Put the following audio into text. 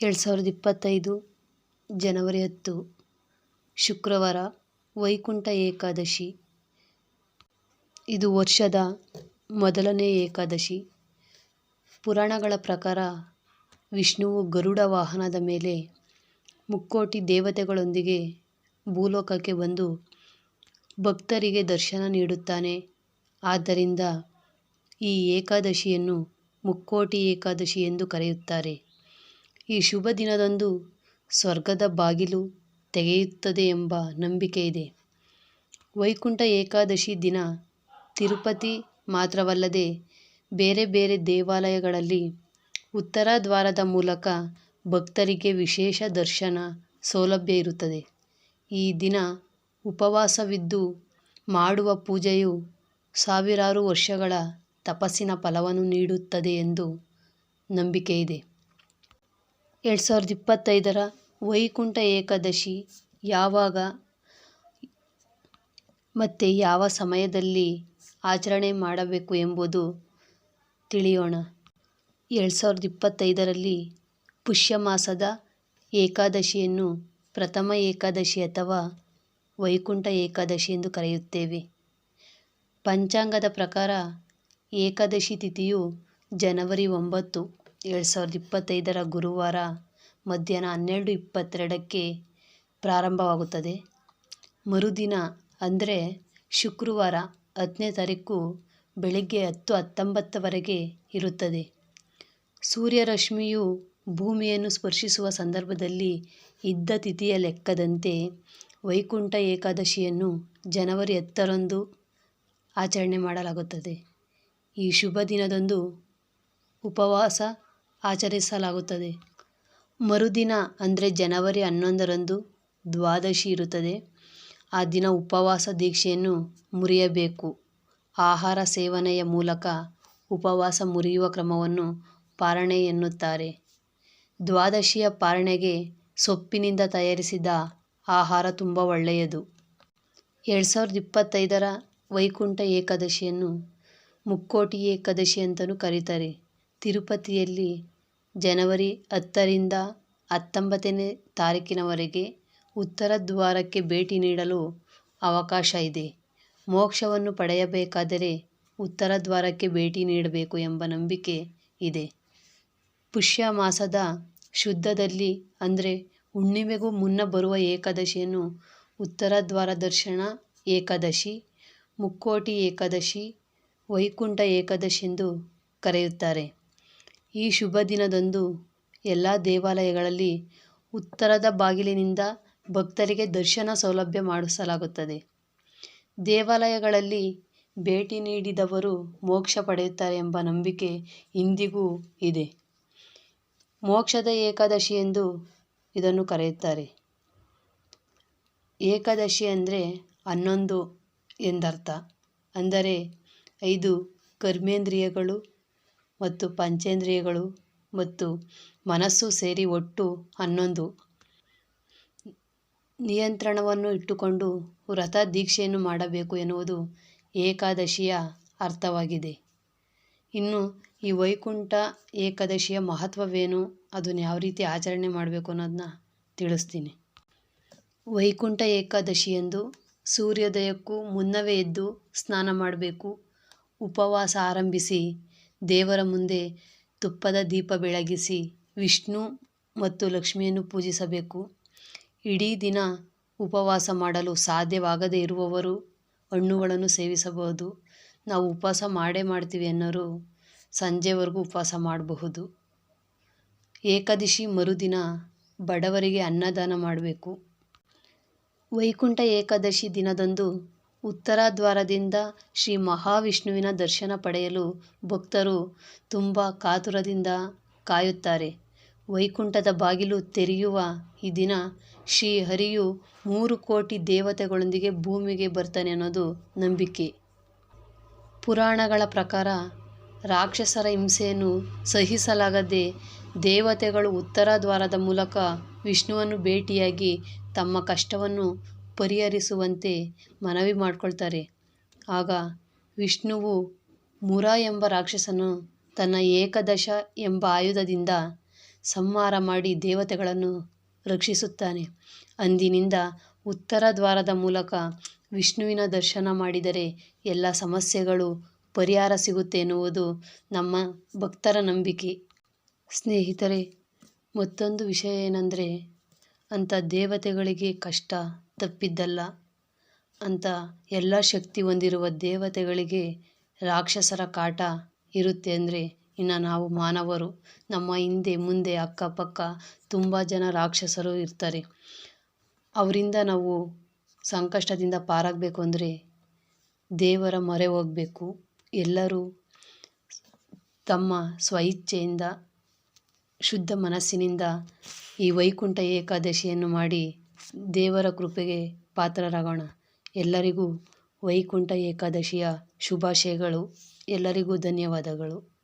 ಎರಡು ಸಾವಿರದ ಇಪ್ಪತ್ತೈದು ಜನವರಿ ಹತ್ತು, ಶುಕ್ರವಾರ ವೈಕುಂಠ ಏಕಾದಶಿ. ಇದು ವರ್ಷದ ಮೊದಲನೇ ಏಕಾದಶಿ. ಪುರಾಣಗಳ ಪ್ರಕಾರ ವಿಷ್ಣುವು ಗರುಡ ವಾಹನದ ಮೇಲೆ ಮುಕ್ಕೋಟಿ ದೇವತೆಗಳೊಂದಿಗೆ ಭೂಲೋಕಕ್ಕೆ ಬಂದು ಭಕ್ತರಿಗೆ ದರ್ಶನ ನೀಡುತ್ತಾನೆ. ಆದ್ದರಿಂದ ಈ ಏಕಾದಶಿಯನ್ನು ಮುಕ್ಕೋಟಿ ಏಕಾದಶಿ ಎಂದು ಕರೆಯುತ್ತಾರೆ. ಈ ಶುಭ ದಿನದಂದು ಸ್ವರ್ಗದ ಬಾಗಿಲು ತೆಗೆಯುತ್ತದೆ ಎಂಬ ನಂಬಿಕೆ ಇದೆ. ವೈಕುಂಠ ಏಕಾದಶಿ ದಿನ ತಿರುಪತಿ ಮಾತ್ರವಲ್ಲದೆ ಬೇರೆ ಬೇರೆ ದೇವಾಲಯಗಳಲ್ಲಿ ಉತ್ತರ ದ್ವಾರದ ಮೂಲಕ ಭಕ್ತರಿಗೆ ವಿಶೇಷ ದರ್ಶನ ಸೌಲಭ್ಯ ಇರುತ್ತದೆ. ಈ ದಿನ ಉಪವಾಸವಿದ್ದು ಮಾಡುವ ಪೂಜೆಯು ಸಾವಿರಾರು ವರ್ಷಗಳ ತಪಸ್ಸಿನ ಫಲವನ್ನು ನೀಡುತ್ತದೆ ಎಂದು ನಂಬಿಕೆ ಇದೆ. ಎರಡು ಸಾವಿರದ ಇಪ್ಪತ್ತೈದರ ವೈಕುಂಠ ಏಕಾದಶಿ ಯಾವಾಗ ಮತ್ತು ಯಾವ ಸಮಯದಲ್ಲಿ ಆಚರಣೆ ಮಾಡಬೇಕು ಎಂಬುದು ತಿಳಿಯೋಣ. ಎರಡು ಸಾವಿರದ ಇಪ್ಪತ್ತೈದರಲ್ಲಿ ಪುಷ್ಯ ಮಾಸದ ಏಕಾದಶಿಯನ್ನು ಪ್ರಥಮ ಏಕಾದಶಿ ಅಥವಾ ವೈಕುಂಠ ಏಕಾದಶಿ ಎಂದು ಕರೆಯುತ್ತೇವೆ. ಪಂಚಾಂಗದ ಪ್ರಕಾರ ಏಕಾದಶಿ ತಿಥಿಯು ಜನವರಿ ಒಂಬತ್ತು. ಎರಡು ಸಾವಿರದ ಇಪ್ಪತ್ತೈದರ ಗುರುವಾರ ಮಧ್ಯಾಹ್ನ ಹನ್ನೆರಡು ಇಪ್ಪತ್ತೆರಡಕ್ಕೆ ಪ್ರಾರಂಭವಾಗುತ್ತದೆ. ಮರುದಿನ, ಅಂದರೆ ಶುಕ್ರವಾರ ಹತ್ತನೇ ತಾರೀಕು ಬೆಳಗ್ಗೆ ಹತ್ತು ಹತ್ತೊಂಬತ್ತರವರೆಗೆ ಇರುತ್ತದೆ. ಸೂರ್ಯರಶ್ಮಿಯು ಭೂಮಿಯನ್ನು ಸ್ಪರ್ಶಿಸುವ ಸಂದರ್ಭದಲ್ಲಿ ಇದ್ದ ತಿಥಿಯ ಲೆಕ್ಕದಂತೆ ವೈಕುಂಠ ಏಕಾದಶಿಯನ್ನು ಜನವರಿ ಹತ್ತರಂದು ಆಚರಣೆ ಮಾಡಲಾಗುತ್ತದೆ. ಈ ಶುಭ ದಿನದಂದು ಉಪವಾಸ ಆಚರಿಸಲಾಗುತ್ತದೆ. ಮರುದಿನ, ಅಂದರೆ ಜನವರಿ ಹನ್ನೊಂದರಂದು, ದ್ವಾದಶಿ ಇರುತ್ತದೆ. ಆ ದಿನ ಉಪವಾಸ ದೀಕ್ಷೆಯನ್ನು ಮುರಿಯಬೇಕು. ಆಹಾರ ಸೇವನೆಯ ಮೂಲಕ ಉಪವಾಸ ಮುರಿಯುವ ಕ್ರಮವನ್ನು ಪಾರಣೆ ಎನ್ನುತ್ತಾರೆ. ದ್ವಾದಶಿಯ ಪಾರಣೆಗೆ ಸೊಪ್ಪಿನಿಂದ ತಯಾರಿಸಿದ ಆಹಾರ ತುಂಬ ಒಳ್ಳೆಯದು. ಎರಡು ಸಾವಿರದ ಇಪ್ಪತ್ತೈದರ ವೈಕುಂಠ ಏಕಾದಶಿಯನ್ನು ಮುಕ್ಕೋಟಿ ಏಕಾದಶಿ ಅಂತಲೂ ಕರೀತಾರೆ. ತಿರುಪತಿಯಲ್ಲಿ ಜನವರಿ ಹತ್ತರಿಂದ ಹತ್ತೊಂಬತ್ತನೇ ತಾರೀಕಿನವರೆಗೆ ಉತ್ತರ ದ್ವಾರಕ್ಕೆ ಭೇಟಿ ನೀಡಲು ಅವಕಾಶ ಇದೆ. ಮೋಕ್ಷವನ್ನು ಪಡೆಯಬೇಕಾದರೆ ಉತ್ತರ ದ್ವಾರಕ್ಕೆ ಭೇಟಿ ನೀಡಬೇಕು ಎಂಬ ನಂಬಿಕೆ ಇದೆ. ಪುಷ್ಯ ಮಾಸದ ಶುದ್ಧದಲ್ಲಿ ಅಂದರೆ ಹುಣ್ಣಿಮೆಗೂ ಮುನ್ನ ಬರುವ ಏಕಾದಶಿಯನ್ನು ಉತ್ತರ ದ್ವಾರ ದರ್ಶನ ಏಕಾದಶಿ, ಮುಕ್ಕೋಟಿ ಏಕಾದಶಿ, ವೈಕುಂಠ ಏಕಾದಶಿ ಎಂದು ಕರೆಯುತ್ತಾರೆ. ಈ ಶುಭ ದಿನದಂದು ಎಲ್ಲ ದೇವಾಲಯಗಳಲ್ಲಿ ಉತ್ತರದ ಬಾಗಿಲಿನಿಂದ ಭಕ್ತರಿಗೆ ದರ್ಶನ ಸೌಲಭ್ಯ ಮಾಡಿಸಲಾಗುತ್ತದೆ. ದೇವಾಲಯಗಳಲ್ಲಿ ಭೇಟಿ ನೀಡಿದವರು ಮೋಕ್ಷ ಪಡೆಯುತ್ತಾರೆ ಎಂಬ ನಂಬಿಕೆ ಇಂದಿಗೂ ಇದೆ. ಮೋಕ್ಷದ ಏಕಾದಶಿ ಎಂದು ಇದನ್ನು ಕರೆಯುತ್ತಾರೆ. ಏಕಾದಶಿ ಅಂದರೆ ಹನ್ನೊಂದು ಎಂದರ್ಥ. ಅಂದರೆ ಐದು ಕರ್ಮೇಂದ್ರಿಯಗಳು ಮತ್ತು ಪಂಚೇಂದ್ರಿಯಗಳು ಮತ್ತು ಮನಸ್ಸು ಸೇರಿ ಒಟ್ಟು ಹನ್ನೊಂದು. ನಿಯಂತ್ರಣವನ್ನು ಇಟ್ಟುಕೊಂಡು ವ್ರತ ದೀಕ್ಷೆಯನ್ನು ಮಾಡಬೇಕು ಎನ್ನುವುದು ಏಕಾದಶಿಯ ಅರ್ಥವಾಗಿದೆ. ಇನ್ನು ಈ ವೈಕುಂಠ ಏಕಾದಶಿಯ ಮಹತ್ವವೇನು, ಅದನ್ನು ಯಾವ ರೀತಿ ಆಚರಣೆ ಮಾಡಬೇಕು ಅನ್ನೋದನ್ನ ತಿಳಿಸ್ತೀನಿ. ವೈಕುಂಠ ಏಕಾದಶಿಯಂದು ಸೂರ್ಯೋದಯಕ್ಕೂ ಮುನ್ನವೇ ಎದ್ದು ಸ್ನಾನ ಮಾಡಬೇಕು. ಉಪವಾಸ ಆರಂಭಿಸಿ ದೇವರ ಮುಂದೆ ತುಪ್ಪದ ದೀಪ ಬೆಳಗಿಸಿ ವಿಷ್ಣು ಮತ್ತು ಲಕ್ಷ್ಮಿಯನ್ನು ಪೂಜಿಸಬೇಕು. ಇಡೀ ದಿನ ಉಪವಾಸ ಮಾಡಲು ಸಾಧ್ಯವಾಗದೇ ಇರುವವರು ಹಣ್ಣುಗಳನ್ನು ಸೇವಿಸಬಹುದು. ನಾವು ಉಪವಾಸ ಮಾಡೇ ಮಾಡ್ತೀವಿ ಅನ್ನೋರು ಸಂಜೆವರೆಗೂ ಉಪವಾಸ ಮಾಡಬಹುದು. ಏಕಾದಶಿ ಮರುದಿನ ಬಡವರಿಗೆ ಅನ್ನದಾನ ಮಾಡಬೇಕು. ವೈಕುಂಠ ಏಕಾದಶಿ ದಿನದಂದು ಉತ್ತರ ದ್ವಾರದಿಂದ ಶ್ರೀ ಮಹಾವಿಷ್ಣುವಿನ ದರ್ಶನ ಪಡೆಯಲು ಭಕ್ತರು ತುಂಬ ಕಾತುರದಿಂದ ಕಾಯುತ್ತಾರೆ. ವೈಕುಂಠದ ಬಾಗಿಲು ತೆರೆಯುವ ಈ ದಿನ ಶ್ರೀ ಹರಿಯು ಮೂರು ಕೋಟಿ ದೇವತೆಗಳೊಂದಿಗೆ ಭೂಮಿಗೆ ಬರ್ತಾನೆ ಅನ್ನೋದು ನಂಬಿಕೆ. ಪುರಾಣಗಳ ಪ್ರಕಾರ ರಾಕ್ಷಸರ ಹಿಂಸೆಯನ್ನು ಸಹಿಸಲಾಗದೆ ದೇವತೆಗಳು ಉತ್ತರ ದ್ವಾರದ ಮೂಲಕ ವಿಷ್ಣುವನ್ನು ಭೇಟಿಯಾಗಿ ತಮ್ಮ ಕಷ್ಟವನ್ನು ಪರಿಹರಿಸುವಂತೆ ಮನವಿ ಮಾಡಿಕೊಳ್ತಾರೆ. ಆಗ ವಿಷ್ಣುವು ಮುರ ಎಂಬ ರಾಕ್ಷಸನು ತನ್ನ ಏಕದಶ ಎಂಬ ಆಯುಧದಿಂದ ಸಂಹಾರ ಮಾಡಿ ದೇವತೆಗಳನ್ನು ರಕ್ಷಿಸುತ್ತಾನೆ. ಅಂದಿನಿಂದ ಉತ್ತರ ದ್ವಾರದ ಮೂಲಕ ವಿಷ್ಣುವಿನ ದರ್ಶನ ಮಾಡಿದರೆ ಎಲ್ಲ ಸಮಸ್ಯೆಗಳು ಪರಿಹಾರ ಸಿಗುತ್ತೆ ಎನ್ನುವುದು ನಮ್ಮ ಭಕ್ತರ ನಂಬಿಕೆ. ಸ್ನೇಹಿತರೆ, ಮತ್ತೊಂದು ವಿಷಯ ಏನೆಂದರೆ ಅಂಥ ದೇವತೆಗಳಿಗೆ ಕಷ್ಟ ತಪ್ಪಿದ್ದಲ್ಲ ಅಂತ ಎಲ್ಲ ಶಕ್ತಿ ಹೊಂದಿರುವ ದೇವತೆಗಳಿಗೆ ರಾಕ್ಷಸರ ಕಾಟ ಇರುತ್ತೆ ಅಂದರೆ ಇನ್ನು ನಾವು ಮಾನವರು. ನಮ್ಮ ಹಿಂದೆ, ಮುಂದೆ, ಅಕ್ಕಪಕ್ಕ ತುಂಬ ಜನ ರಾಕ್ಷಸರು ಇರ್ತಾರೆ. ಅವರಿಂದ ನಾವು ಸಂಕಷ್ಟದಿಂದ ಪಾರಾಗಬೇಕು ಅಂದರೆ ದೇವರ ಮೊರೆ ಹೋಗಬೇಕು. ಎಲ್ಲರೂ ತಮ್ಮ ಸ್ವಇಚ್ಛೆಯಿಂದ ಶುದ್ಧ ಮನಸ್ಸಿನಿಂದ ಈ ವೈಕುಂಠ ಏಕಾದಶಿಯನ್ನು ಮಾಡಿ ದೇವರ ಕೃಪೆಗೆ ಪಾತ್ರರಾಗೋಣ. ಎಲ್ಲರಿಗೂ ವೈಕುಂಠ ಏಕಾದಶಿಯ ಶುಭಾಶಯಗಳು. ಎಲ್ಲರಿಗೂ ಧನ್ಯವಾದಗಳು.